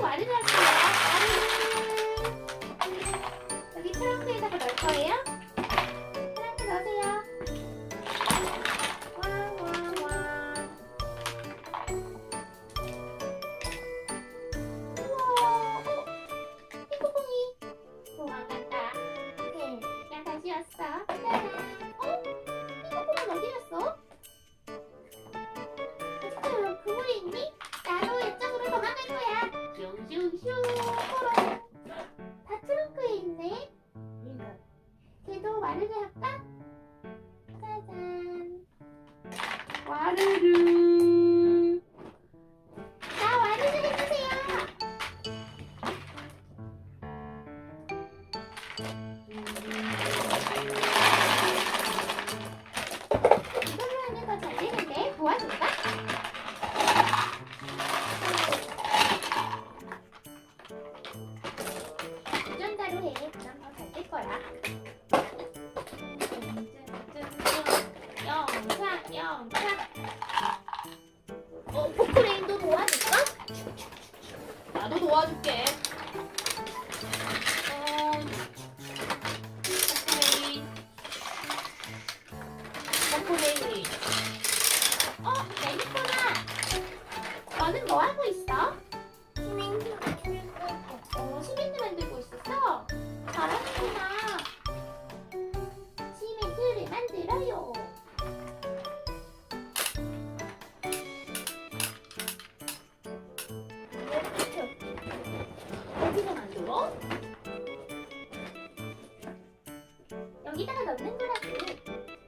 Why did I? 귀여운 어, 포크레인도 도와줄까? 나도 도와줄게. 포크레인. 포크레인. 어, 레니코나. 너는 뭐 하고 있어? 시멘트 만들고. 어, 시멘트 만들고 있었어? 잘하구나 시멘트를 만들어요. 言ー方が上から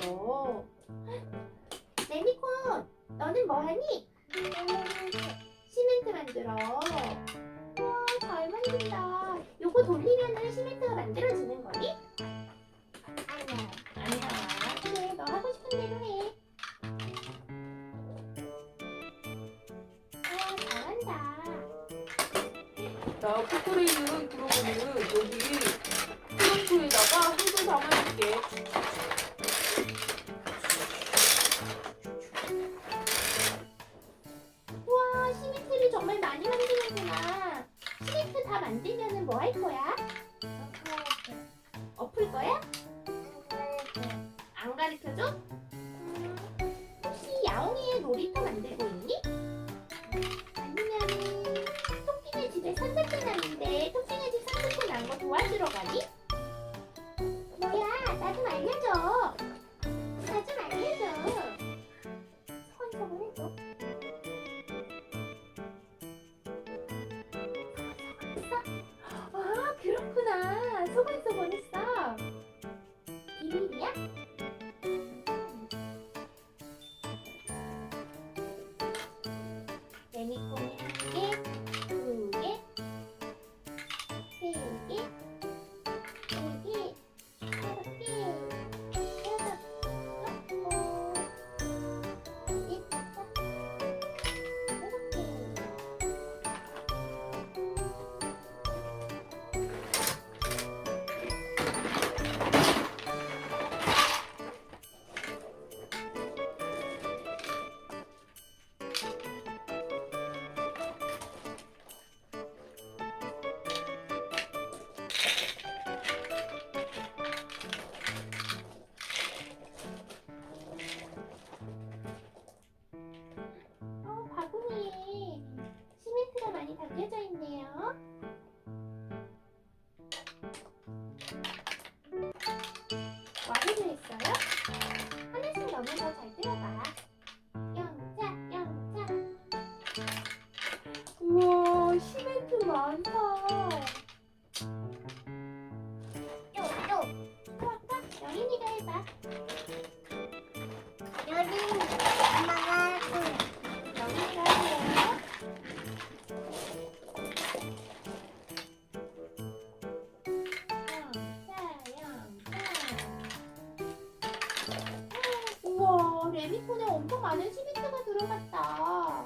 있어. 레니콘, 너는 뭐하니? 시멘트 만들어. 와, 잘 만든다. 요거 돌리면은 시멘트가 만들어지는 거니? 그랬구나. 속았어, 보냈어. 비밀이야? 우와, 레미콘에 엄청 많은 시멘트가 들어갔다.